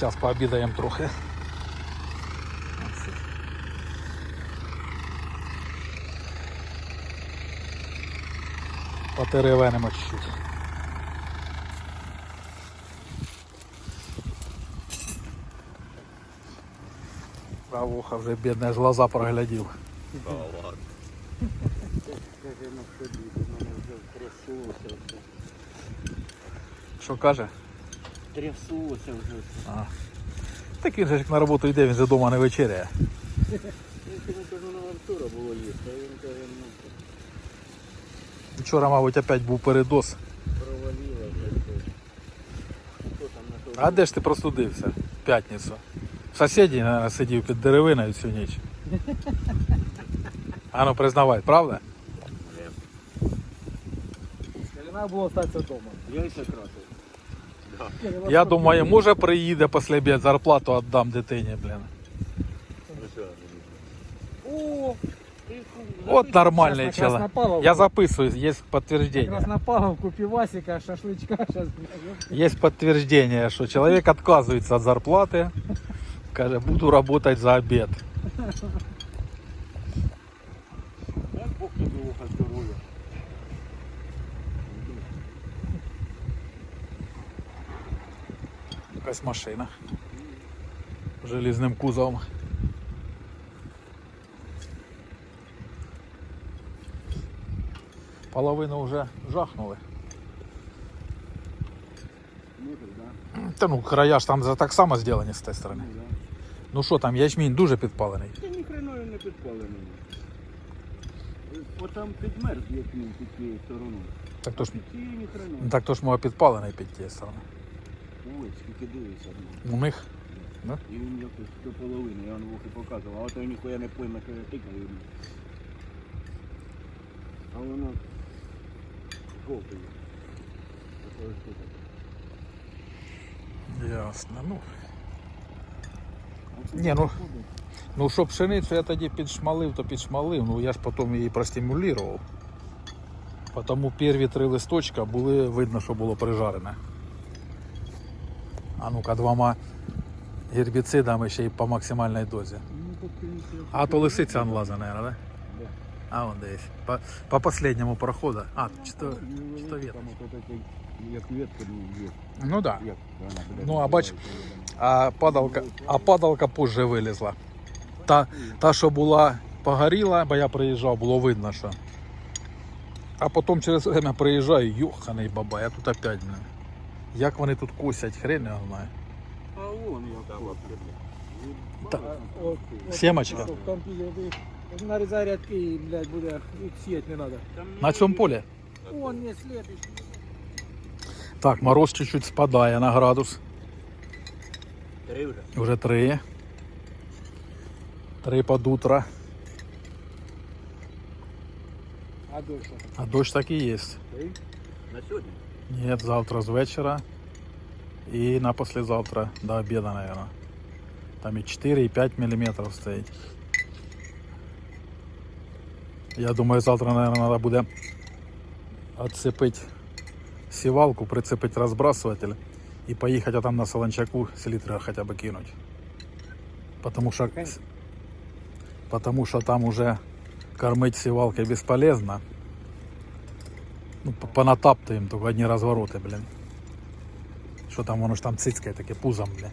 Зараз пообідаємо трохи. Потеревенимо чуть-чуть. Правуха вже бідне з глаза проглядів. Каже, ну що діти, мене вже трясулося. Що каже? Трясулося вже все. Так він же як на роботу йде, він же вдома не вечеряє. Я кажу, на Артура було їсти, а він каже, ну Вчора, мабуть, опять був передоз. провалило. Хто там на то? А де ж ти простудився? В п'ятницю. В сусіді, наверное, сидів під деревиною всю ніч. А ну признавай, правда? Треба було остатися вдома. Яйця красив. Я думаю, може приїде після обід, зарплату віддам дитині, блін. О, От нормальний Якраз чоловік. напало. Я записую, є якраз підтвердження. на паговку пивасика, шашлычка сейчас. Є підтвердження, що чоловік відказується від зарплати. Каже, буду працювати за обід. Якась машина. Желізним кузовом. Половину вже жахнули. Та ну, края ж там за- так само зроблені з тієї сторони. Ну. Ну що там, ячмінь дуже підпалений. Та ні хреною не підпалений. Отам підмерз, як він під тією стороною. Так то ж, так то ж мого підпалений під тієї сторони. Ой, скільки дивиться. У них І він якось до половини, я вам вухи показував, а то я ніхуя не пойме, що я тикаю. А воно жовтий. Такої штуки. ясно. Ну, Ні, ну, ну що пшеницю я тоді підшмалив, то підшмалив. Ну я ж потім її простимулював. Тому перві три листочка були видно, що було прижарене. А ну-ка двома гербіцидами ще й по максимальній дозі. А то лисиця анлаза, наверное, да? Да. А он десь. По, по последнему проходу. А, чи то, Ну, ветка. ну. Да. Ну, а бач, А падалка, а падалка позже вилізла. Та, та, що була погоріла, бо я приїжджав, було видно, що. А потім через время приїжджаю, йоханий баба, я тут опять, блин. Як вони тут косять, хрен я знаю. А вон як от, Сімочка. Там нарізай рядки і, блядь, буде, їх сіяти не треба. На цьому полі. Вон є слідуючий. Так, мороз чуть-чуть спадає на градус. Три вже. Уже три. Три под утро. А дольше. А дощ так і є. На сьогодні? Ні, завтра з вечора і на послезавтра до обіду, наверное. Там і 4, і 5 мм стоїть. Я думаю, завтра, наверное, треба буде отцепити сівалку, прицепити розбрасуватель і поїхати там на Солончаку селітра хоча б кинуть. Потому що, потому що там уже кормить сівалкой бесполезно. Ну, по- понатаптаем только одни развороты, блин. Что там, воно ж там цицкое таке пузом, блин.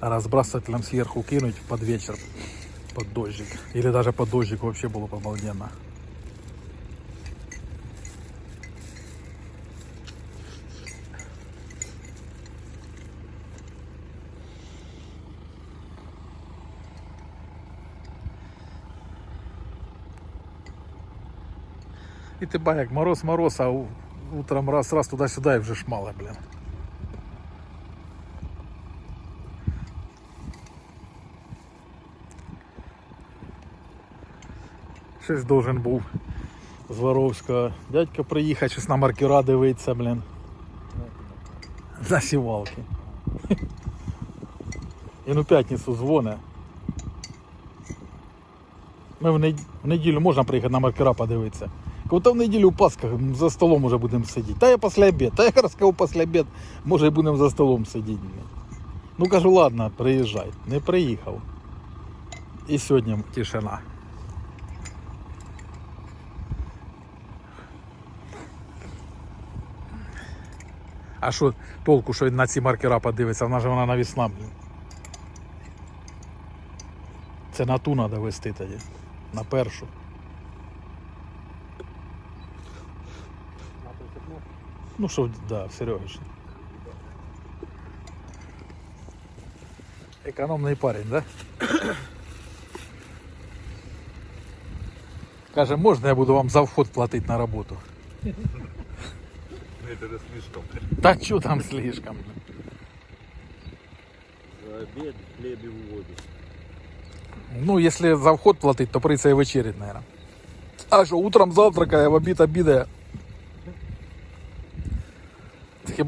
А разбрасывателем сверху кинуть под вечер, под дождик. Или даже под дождик вообще было бы обалденно. І ти ба, як мороз мороз, а утром раз раз туди-сюди і вже шмало, блін. Щось должен був з Воровського дядько приїхати, щось на маркера дивитися, блін. На сівалки. Він у п'ятницю дзвоне. Ми в неділю можна приїхати на маркера подивитися. Кажу, та в неділю Пасха за столом уже будемо сидіти. Та я після обід. Та я кажу після обід, може і будемо за столом сидіти. Ну кажу, ладно, приїжджай. Не приїхав. І сьогодні тишина. А що толку, що він на ці маркера подивиться, вона ж вона навісна. Це на ту треба вести тоді. На першу. Ну що, да, в Сереги. Економний парень, да? Каже, можна я буду вам за вход платити на роботу? Это же слишком. Та що там слишком? За обід, хліб і воду. Ну, якщо за вход платить, то прийдеться і вечерять, наверное. А що, утром завтракає, в обід обідає.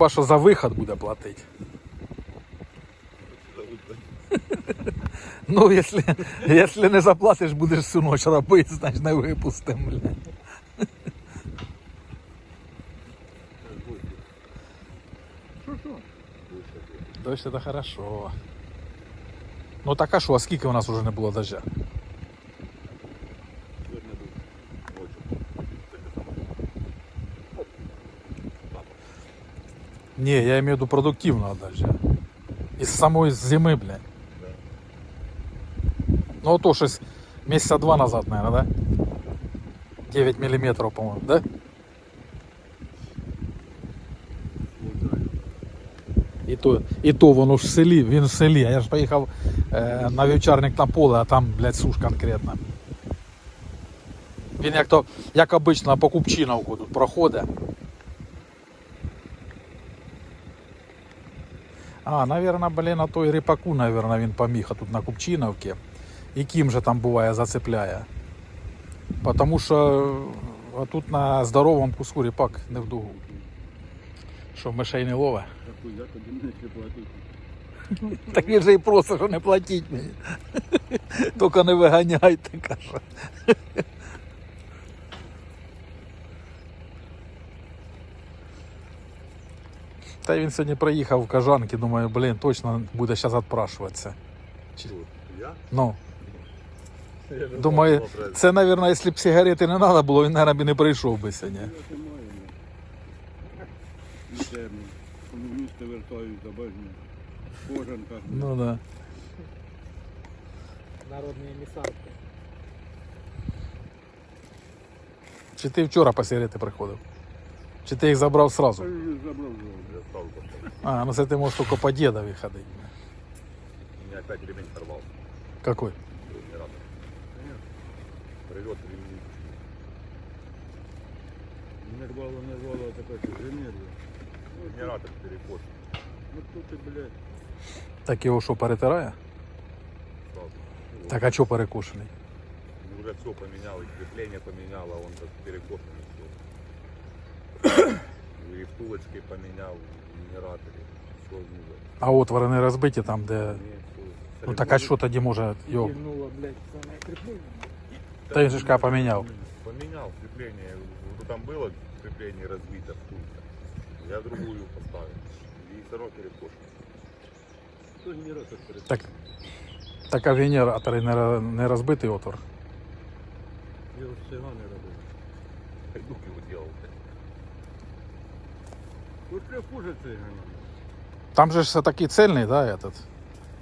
Хіба що за виход буде платити. Ну, якщо, якщо не заплатиш, будеш всю ніч робити, значить не випустимо, бля. Дощ це хорошо. Ну так а що, а скільки у нас вже не було дождя? Сьогодні був. Не, я имею в виду продуктивного дождя. Із самої зими, блядь. Ну то щось місяця два назад, наверное, да? 9 миллиметров, по-моему, да? І то, і то воно ж в селі, він в селі. Я ж поїхав е, на вівчарник на поле, а там, блядь, суш конкретно. Він як то, як обично, по Купчиновку тут проходить. А, наверное, блін, на той ріпаку, наверное, він поміг а тут на Купчиновці. І ким же там буває зацепляє. Потому що а тут на здоровому куску ріпак не в дугу. Що мишей не лове. Так він же і просить, що не платіть мені. Тільки не виганяйте, каже. Та він сьогодні приїхав в Кажанки, думаю, блін, точно буде зараз відпрашуватися. Я? Ну, Я думаю, це, мабуть, якщо б сигарети не треба було, він, мабуть, не прийшов би сьогодні. Комуністи вертають забажні. Кожанка. Ну да. Народні емісарки. Чи ти вчора по сигарети приходив? Чи ти їх забрав сразу? Та я вже забрав вже. Я стал потом. А, ну це ти можеш тільки по дідові ходити. У меня опять ремень порвался. Какой? Генератор. Привет ремень. Не рвало, не рвало, а така інженерія. Генератор перекос. Ну тут ти, блядь. Так його що перетирає? Сразу. Ну, Так а чого перекушений? ну, Уже все поменял, и крепление поменял, а он как перекошенный все. И втулочки поменял, в генераторе. Все ну, А отвори не розбиті там, де. не, все. Ну так а що тоді може його? Кивнула, блядь, саме кріплення. Та він же ж ка поменяв. Поменял крепление. Вот там было крепление разбито втулка. Я другую поставил. И все равно перекошено. Хто генератор перед? Так, так а в генераторі не, ро- не розбитий отвор. Його з цигани робив. Хайдук его делал. Тут ще хуже цигани. Там же ж все таки цельний, да, этот,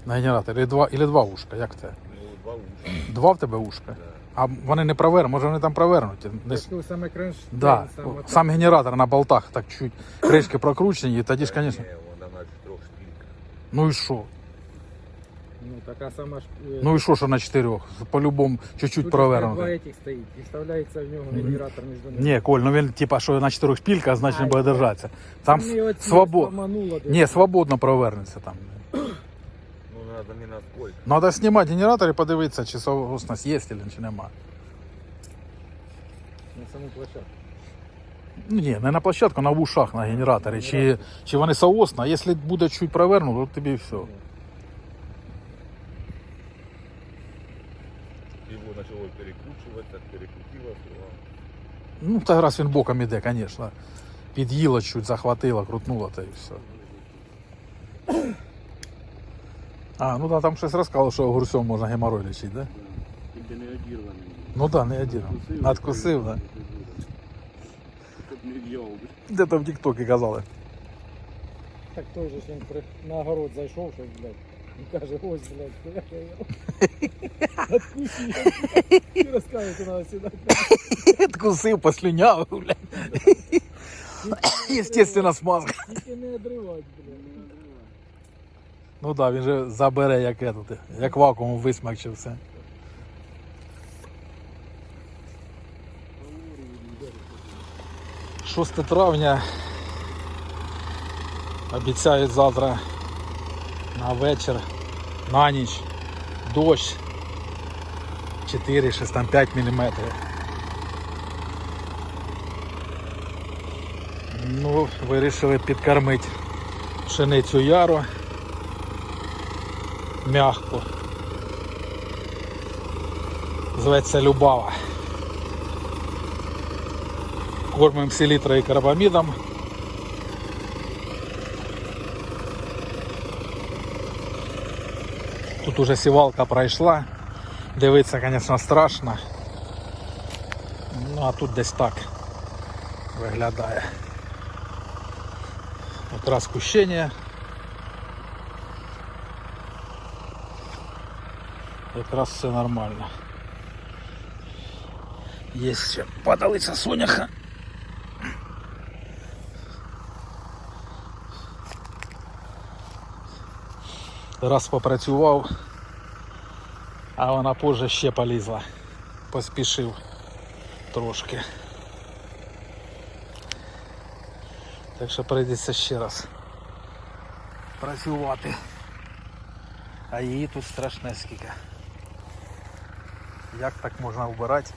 на генератор, или два, или два ушка, як це? Ну, два ушка. Два в тебе ушка? Да. А вони не провернуть, може вони там провернуті. Десь, Так, ну, саме кринж, да, саме так. сам генератор на болтах так чуть кришки прокручені, і тоді ж, звісно. Ні, вона на четырех шпільках. Ну і що? Ну, така сама ж... е, Ну і що, що на чотирьох? По-любому чуть-чуть тут провернути. Два этих стоїть. І вставляється в нього генератор між ними. Ні, Коль, ну він типа, що на чотирьох шпільках, значить не буде держатися. Там Мені оці свободно. зламануло десь. Ні, свободно провернеться там. Ну, надо не насколько. Треба знімати генератор і подивитися, чи совісність є, чи нема. На саму площадку. Ну ні, не на площадку, на вушах на генераторі. Чи, чи вони соосні, а якщо буде чуть провернуто, то тобі все. Перекручивать, так перекрутило. Ну, та раз він боком іде, звісно. Під'їло чуть, захватило, крутнуло та і все. А, ну да, там щось розказало, що огурцем можна геморрой лічити, да? Тільки не одірваний. Ну да, не один. Надкусив, да. Де то в Тіктокі казали. Так той же ж він при... на огород зайшов, щось, блядь. І каже, ось, блядь. Откусив. І розказує, треба сюди. Откусив, послюняв, блядь. Естественно, смазка. Тільки не одривати, блядь. Ну да, він же забере як этот, як вакуум висмакчив все. Шосте травня. Обіцяють завтра на вечір, на ніч, дощ 4, 6, там 5 міліметрів. Ну, вирішили підкормити пшеницю яру м'ягко. Зветься Любава. Кормимо селітрою і карбамідом. Тут уже сівалка пройшла. Дивитися, звісно, страшно. Ну а тут десь так виглядає. Якраз кущення. Якраз все нормально. Є ще падалиця соняха. Раз попрацював, а вона позже ще полізла. Поспішив трошки. Так що прийдеться ще раз працювати. А її тут страшне скільки. Як так можна вбирати?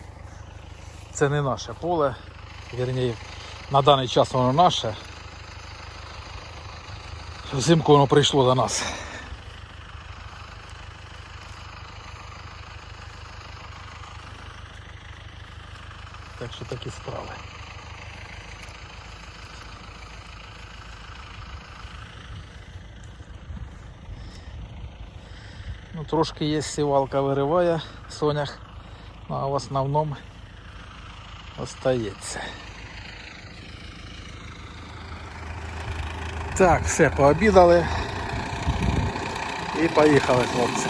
Це не наше поле. Вірніше, на даний час воно наше. Взимку воно прийшло до нас. Так що такі справи. Ну, трошки є сівалка вириває сонях, ну, а в основному остається. Так, все, пообідали і поїхали, хлопці.